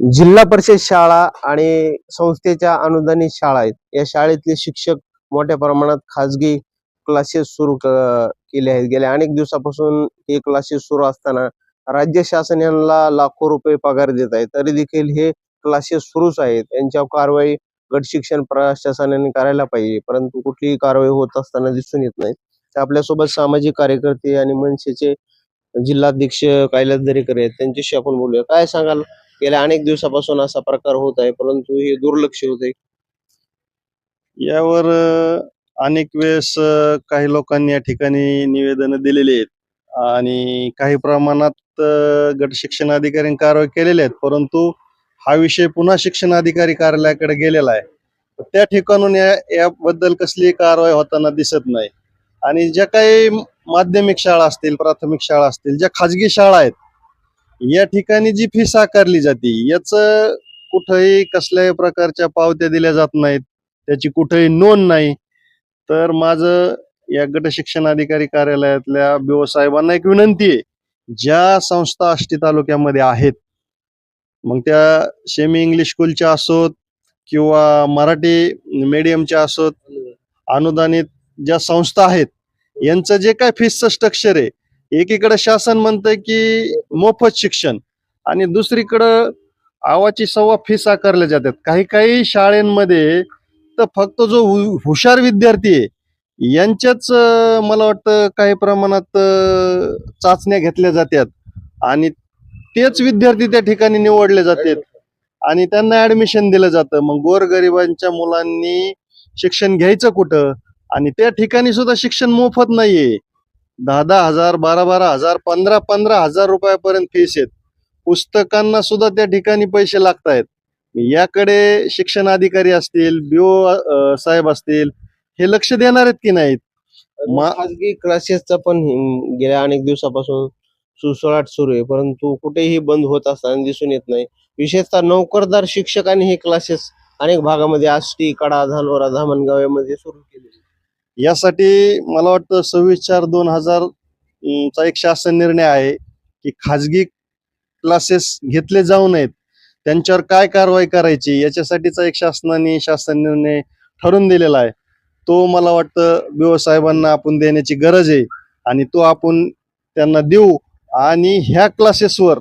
जिल्हा परिषद शाळा आणि संस्थेच्या अनुदानित शाळा आहेत. या शाळेतले शिक्षक मोठ्या प्रमाणात खाजगी क्लासेस सुरू केले आहेत. गेल्या अनेक दिवसापासून हे क्लासेस सुरू असताना राज्य शासन यांना लाखो रुपये पगार देत आहे. तरी देखील हे क्लासेस सुरूच आहेत. यांच्यावर कारवाई गट शिक्षण प्रशासनाने करायला पाहिजे. परंतु कुठलीही कारवाई होत असताना दिसून येत नाही. आपल्यासोबत सामाजिक कार्यकर्ते आणि मनसेचे जिल्हाध्यक्ष कैलास दरेकर आहेत. त्यांच्याशी आपण बोलूया. काय सांगाल? गेल्या अनेक दिवसापासून असा प्रकार होत आहे परंतु हे दुर्लक्ष होत आहे. यावर अनेक वेळेस काही लोकांनी या ठिकाणी निवेदन दिलेली आहेत. आणि काही प्रमाणात गट शिक्षण अधिकारी कारवाई केलेल्या आहेत परंतु हा विषय पुन्हा शिक्षण अधिकारी कार्यालयाकडे गेलेला आहे. त्या ठिकाणून या याबद्दल कसली कारवाई होताना दिसत नाही. आणि ज्या काही माध्यमिक शाळा असतील प्राथमिक शाळा असतील ज्या खाजगी शाळा आहेत या ठिकाणी जी फीस आकारली जाते याच कुठंही कसल्याही प्रकारच्या पावत्या दिल्या जात नाहीत. त्याची कुठेही नोंद नाही. तर माझं या गट शिक्षण अधिकारी कार्यालयातल्या बिओ साहेबांना एक विनंती आहे. ज्या संस्था आष्टी तालुक्यामध्ये आहेत मग त्या सेमी इंग्लिश स्कूलच्या असोत किंवा मराठी मीडियमच्या असोत अनुदानित ज्या संस्था आहेत यांचं जे काय फीसचं स्ट्रक्चर आहे एकीकडे शासन म्हणतंय की मोफत शिक्षण आणि दुसरीकडं आवाची सव्वा फी आकारल्या जातात. काही काही शाळेमध्ये तर फक्त जो हुशार विद्यार्थी आहे यांच्याच मला वाटतं काही प्रमाणात चाचण्या घेतल्या जातात आणि तेच विद्यार्थी त्या ठिकाणी निवडले जातात आणि त्यांना ऍडमिशन दिलं जातं. मग गोरगरिबांच्या मुलांनी शिक्षण घ्यायचं कुठं? आणि त्या ठिकाणी सुद्धा शिक्षण मोफत नाहीये. दहा दहा हजार बारा बारा हजार पंधरा पंधरा हजार रुपयापर्यंत फीस आहेत. पुस्तकांना सुद्धा त्या ठिकाणी पैसे लागत आहेत याकडे शिक्षण अधिकारी असतील बीओ साहेब असतील हे लक्ष देणार आहेत की नाहीत? मा- खाजगी क्लासेसचा पण गेल्या अनेक दिवसापासून सुसळाट सुरू आहे. परंतु कुठेही बंद होत असताना दिसून येत नाही. विशेषतः नोकरदार शिक्षकांनी हे क्लासेस अनेक भागामध्ये आष्टी कडा धानोरा धामणगाव यामध्ये सुरू केले यासाठी मला वाटतं सव्वीस चार दोन हजार चा एक शासन निर्णय आहे की खाजगी क्लासेस घेतले जाऊ नयेत. त्यांच्यावर काय कारवाई करायची याच्यासाठीचा एक शासनाने शासन निर्णय ठरवून दिलेला आहे. तो मला वाटतं बीओ साहेबांना आपण देण्याची गरज आहे आणि तो आपण त्यांना देऊ आणि ह्या क्लासेसवर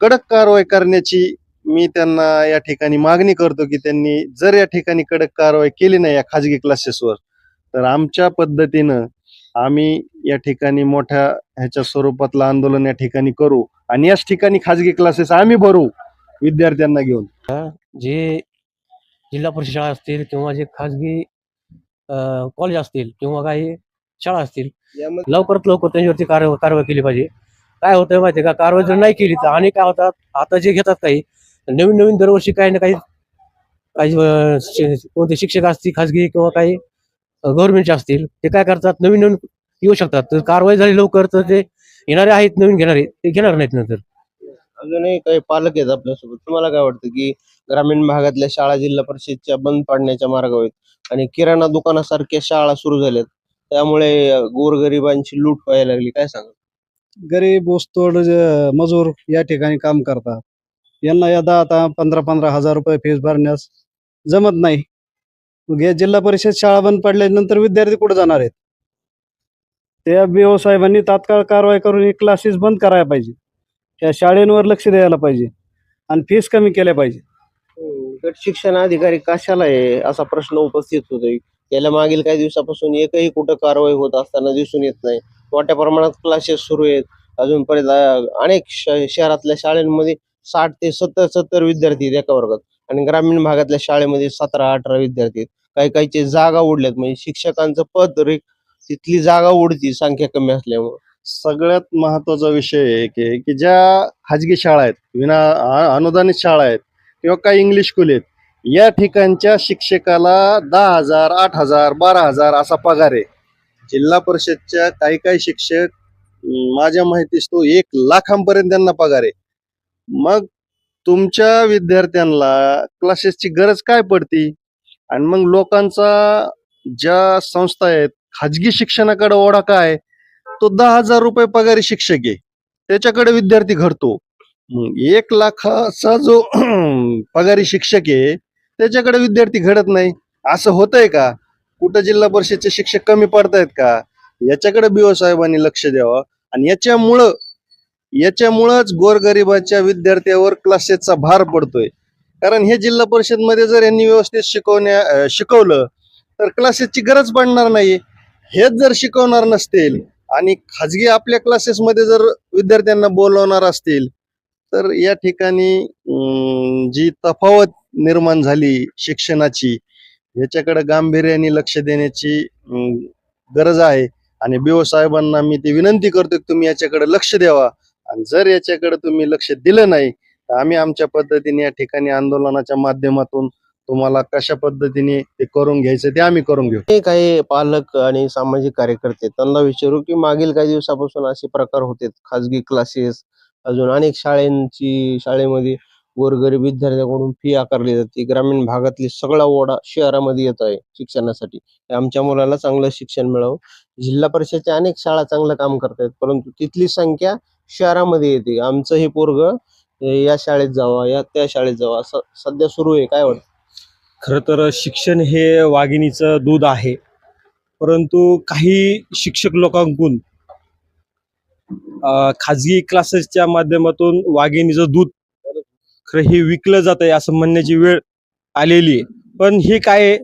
कडक कारवाई करण्याची मी त्यांना या ठिकाणी मागणी करतो की त्यांनी जर या ठिकाणी कडक कारवाई केली नाही या खाजगी क्लासेसवर तर आमच्या पद्धतीनं आम्ही या ठिकाणी मोठ्या ह्याच्या स्वरूपातलं आंदोलन या ठिकाणी करू आणि याच ठिकाणी खाजगी क्लासेस आम्ही भरू विद्यार्थ्यांना घेऊन. जे जिल्हा परिषद शाळा असतील किंवा जे खाजगी कॉलेज असतील किंवा काही शाळा असतील लवकरात लवकर त्यांच्यावरती कारवाई कारवाई केली पाहिजे. काय होतं माहिती का? कारवाई जर नाही केली तर आणि काय होतात? आता जे घेतात काही नवीन नवीन दरवर्षी काही ना काही काही कोणते शिक्षक असतील खाजगी किंवा काही गव्हर्नमेंटचे असतील ते काय करतात? नवीन नवीन येऊ शकतात. तर कारवाई झाली लवकर तर ते येणारे आहेत नवीन घेणारे ते घेणार नाहीत नंतर. अजूनही काही पालक आहेत आपल्यासोबत. तुम्हाला काय वाटतं की ग्रामीण भागातल्या शाळा जिल्हा परिषदच्या बंद पाडण्याच्या मार्गावर आहेत आणि किराणा दुकानासारख्या शाळा सुरू झाल्यात त्यामुळे गोरगरिबांची लूट व्हायला लागली काय सांगा गरीब ऊसतोड मजूर या ठिकाणी काम करतात. यांना यदा आता पंधरा पंधरा हजार रुपये फीस भरण्यास जमत नाही. मग या जिल्हा परिषद शाळा बंद पडल्यानंतर विद्यार्थी कुठे जाणार आहेत? त्या बीओ साहेबांनी तात्काळ कारवाई करून हे क्लासेस बंद करायला पाहिजे. त्या शाळेंवर लक्ष द्यायला पाहिजे आणि फीस कमी केल्या पाहिजे. गट शिक्षण अधिकारी कशाला आहे असा प्रश्न उपस्थित होतोय? गेल्या मागील काही दिवसापासून एकही कुठं कारवाई होत असताना दिसून येत नाही. मोठ्या प्रमाणात क्लासेस सुरू आहेत. अजूनपर्यंत अनेक श- शहरातल्या शाळांमध्ये साठ ते सत्तर सत्तर विद्यार्थी आहेत एका वर्गात. आणि ग्रामीण भागातल्या शाळेमध्ये सतरा अठरा विद्यार्थी आहेत. काही काहीचे जागा उडल्यात म्हणजे शिक्षकांचं पद रिक तिथली जागा उडती संख्या कमी असल्यामुळे. सगळ्यात महत्त्वाचा विषय आहे की की ज्या खाजगी शाळा आहेत विना अ- अनुदानित शाळा आहेत किंवा काही इंग्लिश स्कूल आहेत या ठिकाणच्या शिक्षकाला दहा हजार आठ हजार बारा हजार असा पगार आहे. जिल्हा परिषदच्या काही काही शिक्षक अं, माझ्या माहितीस तो एक लाखांपर्यंत त्यांना पगार आहे. मग तुमच्या विद्यार्थ्यांना क्लासेसची गरज काय पडती? आणि मग लोकांचा ज्या संस्था आहेत खाजगी शिक्षणाकडे ओढा काय? तो दहा हजार रुपये पगारी शिक्षक आहे. त्याच्याकडे विद्यार्थी घडतो. मग एक लाखाचा जो पगारी शिक्षक आहे त्याच्याकडे विद्यार्थी घडत नाही. असं होतंय का? कुठं जिल्हा परिषदचे शिक्षक कमी पडतायत का? याच्याकडे बीओ साहेबांनी लक्ष द्यावं. आणि याच्यामुळं याच्यामुळंच गोरगरिबाच्या विद्यार्थ्यावर क्लासेसचा भार पडतोय. कारण हे जिल्हा परिषदमध्ये जर यांनी व्यवस्थित शिकवण्या शिकवलं तर क्लासेसची गरज पडणार नाही. हेच जर शिकवणार नसतील आणि खाजगी आपल्या क्लासेसमध्ये जर विद्यार्थ्यांना बोलवणार असतील तर या ठिकाणी जी तफावत निर्माण झाली शिक्षणाची याच्याकडे गांभीर्याने लक्ष देण्याची गरज आहे. आणि बीओ साहेबांना मी ती विनंती करतो की तुम्ही याच्याकडे लक्ष द्यावा. आणि जर याच्याकडे तुम्ही लक्ष दिलं नाही आम्ही आमच्या पद्धतीने या ठिकाणी आंदोलनाच्या माध्यमातून तुम्हाला कशा पद्धतीने ते करून घ्यायचं ते आम्ही करून घेऊ. हे काही पालक आणि सामाजिक कार्यकर्ते त्यांना विचारू की मागील काही दिवसापासून असे प्रकार होते खाजगी क्लासेस अजून अनेक शाळेंची शाळेमध्ये गोरगरीब विद्यार्थ्यांकडून फी आकारली जाते. ग्रामीण भागातली सगळा ओढा शहरामध्ये येत आहे शिक्षणासाठी. आमच्या मुलाला चांगलं शिक्षण मिळावं. जिल्हा परिषदच्या अनेक शाळा चांगलं काम करतायत परंतु तिथली संख्या शहरामध्ये येते. आमचं हे पोरग या शाळेत जावा या त्या शाळेत जावा असं सध्या सुरू आहे. काय वाटतं? खरं तर शिक्षण हे वाघिणीचं दूध आहे. परंतु काही शिक्षक लोकांकडून खाजगी क्लासेसच्या माध्यमातून वाघिणीचं दूध खरं हे विकलं जात आहे असं म्हणण्याची वेळ आलेली आहे. पण हे काय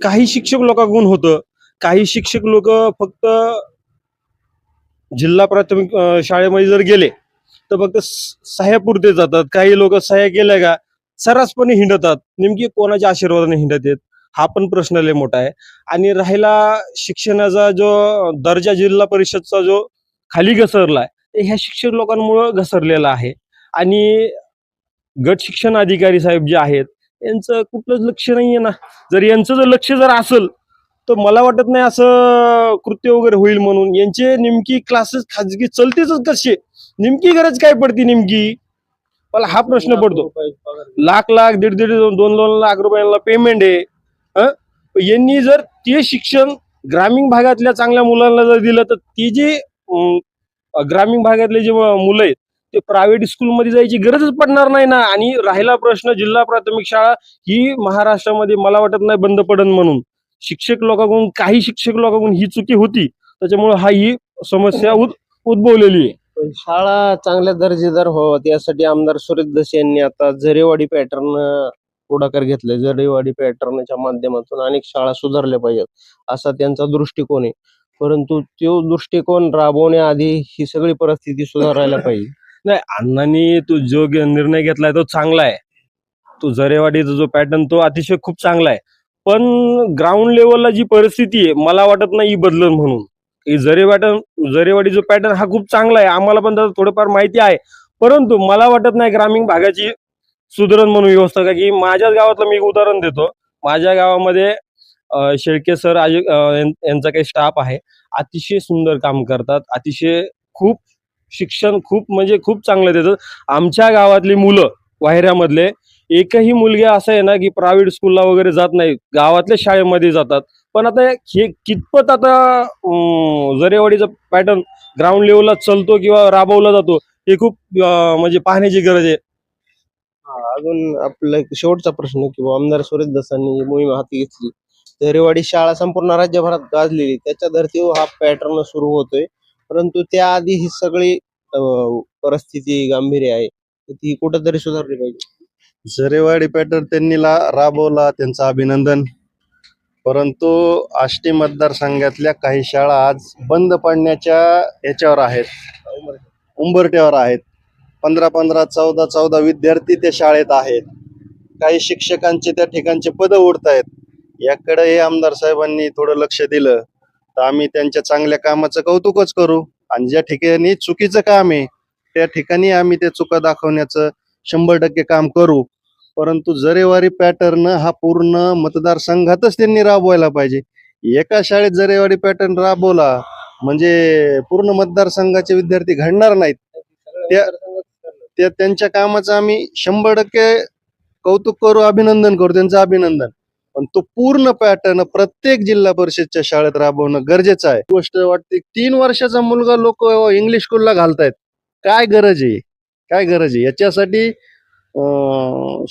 काही शिक्षक लोकांकडून होतं. काही शिक्षक लोक फक्त जिल्हा प्राथमिक शाळेमध्ये जर गेले तर फक्त सह्यापुरते जातात. काही लोक सह्या केल्या का सर्रासपणे हिंडतात. नेमकी कोणाच्या आशीर्वादाने हिंडत आहेत? हा पण प्रश्न लय मोठा आहे. आणि राहिला शिक्षणाचा जो दर्जा जिल्हा परिषदचा जो खाली घसरला आहे ह्या शिक्षक लोकांमुळं घसरलेला आहे. आणि गट शिक्षण अधिकारी साहेब जे आहेत यांचं कुठलंच लक्ष नाहीये ना. जर यांचं जर लक्ष जर असेल तर मला वाटत नाही असं कृत्य वगैरे होईल म्हणून. यांचे नेमकी क्लासेस खाजगी चलतेच कसे नेमकी गरज काय पडती नेमकी? मला हा प्रश्न पडतो. लाख लाख दीड दीड दोन दोन लाख रुपयांना पेमेंट आहे. हं? यांनी जर ते शिक्षण ग्रामीण भागातल्या चांगल्या मुलांना जर दिलं तर ती जी ग्रामीण भागातले जे मुलं आहेत ते प्रायव्हेट स्कूलमध्ये जायची गरजच पडणार नाही ना. आणि राहिला प्रश्न जिल्हा प्राथमिक शाळा ही महाराष्ट्रामध्ये मला वाटत नाही बंद पडन म्हणून. शिक्षक लोकांकडून काही शिक्षक लोकांकडून ही चुकी होती. त्याच्यामुळे हा ही समस्या उद उद्भवलेली आहे. शाळा चांगल्या दर्जेदार व्हावं यासाठी आमदार सुरेश दस यांनी आता जरेवाडी पॅटर्न पुढाकार घेतलाय. जरेवाडी पॅटर्नच्या माध्यमातून अनेक शाळा सुधारल्या पाहिजेत असा त्यांचा दृष्टिकोन आहे. परंतु तो दृष्टिकोन राबवण्याआधी ही सगळी परिस्थिती सुधारायला पाहिजे. नाही अण्णांनी तो जो निर्णय घेतलाय तो चांगला आहे. तो जरेवाडीचा जो पॅटर्न तो अतिशय खूप चांगला आहे. पण ग्राउंड लेवलला जी परिस्थिती आहे मला वाटत नाही बदलन बदलल म्हणून जरेवाटन जरेवाडी जो पॅटर्न हा खूप चांगला आहे आम्हाला पण त्याचा थोडंफार माहिती आहे. परंतु मला वाटत नाही ग्रामीण भागाची सुधारण म्हणून व्यवस्था का की माझ्याच गावातलं मी एक उदाहरण देतो. माझ्या गावामध्ये शेळके सर आज यांचा काही स्टाफ आहे. अतिशय सुंदर काम करतात. अतिशय खूप शिक्षण खूप म्हणजे खूप चांगलं देतात. आमच्या गावातली मुलं वाहिऱ्यामधले एकही मुलगी असं आहे ना की प्रायव्हेट स्कूलला वगैरे जात नाही गावातल्या शाळेमध्ये जातात. पण आता हे कितपत आता जरेवाडीचा पॅटर्न ग्राउंड लेवलला चलतो किंवा राबवला जातो हे खूप म्हणजे पाहण्याची गरज आहे. अजून आपला एक शेवटचा प्रश्न किंवा आमदार सुरेश दसांनी ही मोहीम हाती घेतली दरेवाडी शाळा संपूर्ण राज्यभरात गाजलेली त्याच्या धर्तीवर हा पॅटर्न सुरू होतोय. परंतु त्याआधी ही सगळी परिस्थिती गांभीर्य आहे. ती कुठंतरी सुधारली पाहिजे. झरेवाडी पॅटर्न त्यांनी ला- राबवला त्यांचं अभिनंदन. परंतु आष्टी मतदारसंघातल्या काही शाळा आज बंद पडण्याच्या याच्यावर आहेत. उंबरट्यावर आहेत. पंधरा पंधरा चौदा चौदा विद्यार्थी त्या शाळेत आहेत. काही शिक्षकांचे त्या ठिकाणचे पद उडत आहेत याकडे हे आमदार साहेबांनी थोडं लक्ष दिलं. तर आम्ही त्यांच्या चांगल्या कामाचं कौतुकच करू. आणि ज्या ठिकाणी चुकीचं काम आहे त्या ठिकाणी आम्ही ते चुका दाखवण्याचं शंभर टक्के काम करू. परंतु जरेवारी पॅटर्न हा पूर्ण मतदारसंघातच त्यांनी राबवायला पाहिजे. एका शाळेत जरेवारी पॅटर्न राबवला म्हणजे पूर्ण मतदारसंघाचे विद्यार्थी घडणार नाहीत. त्या- त्या त्यांच्या कामाचं आम्ही शंभर टक्के कौतुक करू अभिनंदन करू त्यांचं अभिनंदन. पण तो पूर्ण पॅटर्न प्रत्येक जिल्हा परिषदच्या शाळेत राबवणं गरजेचं आहे. गोष्ट वाटते तीन वर्षाचा मुलगा लोक इंग्लिश स्कूलला घालतायत. काय गरज आहे? काय गरज आहे? याच्यासाठी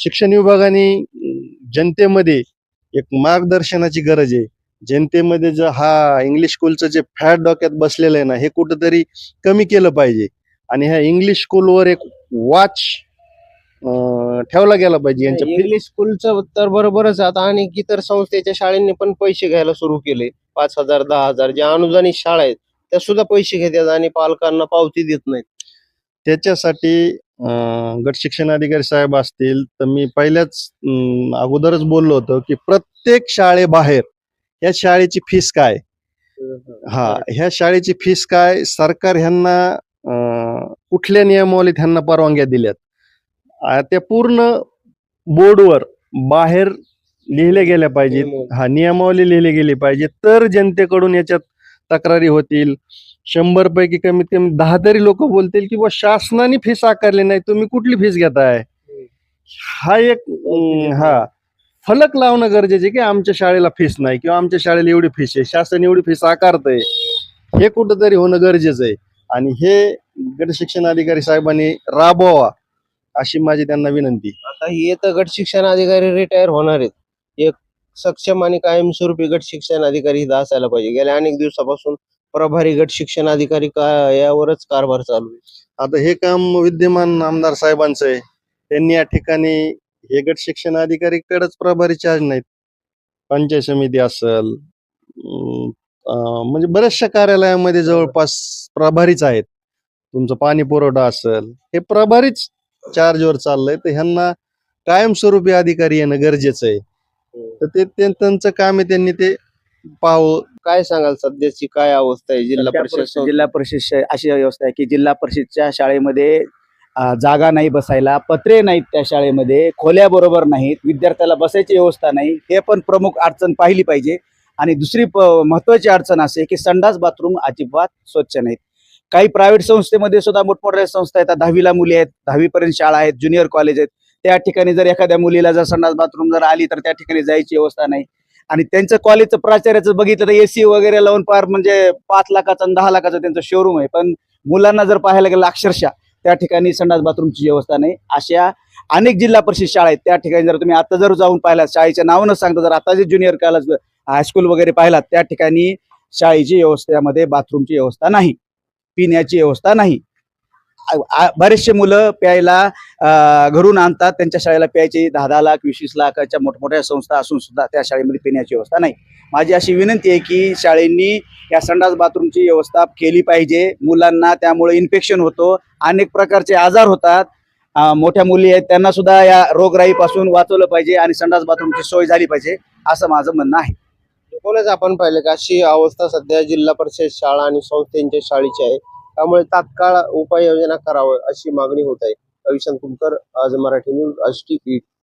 शिक्षण विभागाने जनतेमध्ये एक मार्गदर्शनाची गरज आहे. जनतेमध्ये जर हा इंग्लिश स्कूलचं जे फॅट डोक्यात बसलेलं आहे ना हे कुठंतरी कमी केलं पाहिजे. आणि ह्या इंग्लिश स्कूलवर एक वॉच ठेवला गेला पाहिजे यांच्या इंग्लिश स्कूलचं तर बरोबरच. आता आणि इतर संस्थेच्या शाळांनी पण पैसे घ्यायला सुरू केले. पाच हजार दहा हजार ज्या अनुदानित शाळा आहेत त्या सुद्धा पैसे घेतात आणि पालकांना पावती देत नाहीत. त्याच्यासाठी गट शिक्षण अधिकारी साहेब असतील तर मी पहिल्याच अगोदरच बोललो होतो की प्रत्येक शाळेबाहेर या शाळेची फीस काय? हा ह्या शाळेची फीस काय? सरकार ह्यांना कुठल्या नियमावलीत ह्यांना परवानग्या दिल्यात? त्या पूर्ण बोर्डवर बाहेर लिहिले गेल्या पाहिजेत. नियमावली. हा नियमावली लिहिली गेली पाहिजे तर जनतेकडून याच्यात तक्रारी होतील. शंभर पैकी कमीत कमी दहा तरी लोक बोलतील की बुवा शासनाने फीस आकारली नाही तुम्ही कुठली फीस घेताय? हा एक अं, हा. फलक लावणं गरजेचे की आमच्या शाळेला फीस नाही किंवा आमच्या शाळेला एवढी फीस आहे. शासन एवढी फीस आकारतंय. हे कुठंतरी होणं गरजेचं आहे. आणि हे गट शिक्षण अधिकारी साहेबांनी राबवावा अशी माझी त्यांना विनंती. आता हे तर गट शिक्षण अधिकारी रिटायर होणार आहेत. एक सक्षम आणि कायमस्वरूपी गट शिक्षण अधिकारी इथं असायला पाहिजे. गेल्या अनेक दिवसापासून प्रभारी गट शिक्षण अधिकारी का यावरच कारभार चालू आहे. आता हे काम विद्यमान आमदार साहेबांचं आहे. त्यांनी या ठिकाणी हे गट शिक्षण अधिकारीकडेच प्रभारी चार्ज नाहीत. पंचायत समिती असल अं, अं, म्हणजे बऱ्याचशा कार्यालयामध्ये जवळपास प्रभारीच आहेत. तुमचं पाणी पुरवठा असेल हे प्रभारीच चार्जवर चाललंय. तर ह्यांना कायमस्वरूपी अधिकारी येणं गरजेचं आहे. तर ते ते- त्यांचं काम आहे त्यांनी ते पाहावं काय सांगाल सध्याची काय अवस्था आहे जिल्हा परिषद जिल्हा परिषद अशी व्यवस्था आहे की जिल्हा परिषदच्या शाळेमध्ये जागा नाही बसायला पत्रे नाहीत त्या शाळेमध्ये खोल्या बरोबर नाहीत विद्यार्थ्याला बसायची व्यवस्था नाही. हे पण प्रमुख अडचण पाहिली पाहिजे. आणि दुसरी महत्वाची अडचण असे की संडास बाथरूम अजिबात स्वच्छ नाहीत. काही प्रायव्हेट संस्थेमध्ये सुद्धा मोठमोठ्या संस्था आहेत. दहावीला मुली आहेत दहावीपर्यंत शाळा आहेत ज्युनियर कॉलेज आहेत. त्या ठिकाणी जर एखाद्या मुलीला जर संडास बाथरूम जर आली तर त्या ठिकाणी जायची व्यवस्था नाही. आणि त्यांचं कॉलेजचं प्राचार्याचं बघितलं तर एसी वगैरे लावून पार म्हणजे पाच लाखाचं दहा लाखाचं त्यांचं शोरूम आहे. पण मुलांना जर पाहायला गेलं अक्षरशः त्या ठिकाणी संडास बाथरूमची व्यवस्था नाही. अशा अनेक जिल्हा परिषद शाळा आहेत. त्या ठिकाणी जर तुम्ही आता जर जाऊन पाहिलात शाळेच्या नावानं सांगता जर आता जे ज्युनियर कॉलेज हायस्कूल वगैरे पाहिलात त्या ठिकाणी शाळेची व्यवस्थेमध्ये बाथरूमची व्यवस्था नाही. पिण्याची व्यवस्था नाही. बरेचसे मुलं प्यायला घरून आणतात. त्यांच्या शाळेला प्यायची दहा दहा लाख वीस वीस लाखाच्या मोठमोठ्या संस्था असून सुद्धा त्या शाळेमध्ये पिण्याची व्यवस्था नाही. माझी अशी विनंती आहे की शाळेंनी या संडास बाथरूमची व्यवस्था केली पाहिजे. मुलांना त्यामुळे इन्फेक्शन होतो. अनेक प्रकारचे आजार होतात. मोठ्या मुली आहेत त्यांना सुद्धा या रोगराईपासून वाचवलं पाहिजे आणि संडास बाथरूमची सोय झाली पाहिजे असं माझं म्हणणं आहे. आपण पाहिलं का अशी अवस्था सध्या जिल्हा परिषद शाळा आणि संस्थेच्या शाळेची आहे. त्यामुळे तात्काळ उपाययोजना करावं अशी मागणी होत आहे. अविशांत कुमकर आज मराठी न्यूज आष्टी पीठ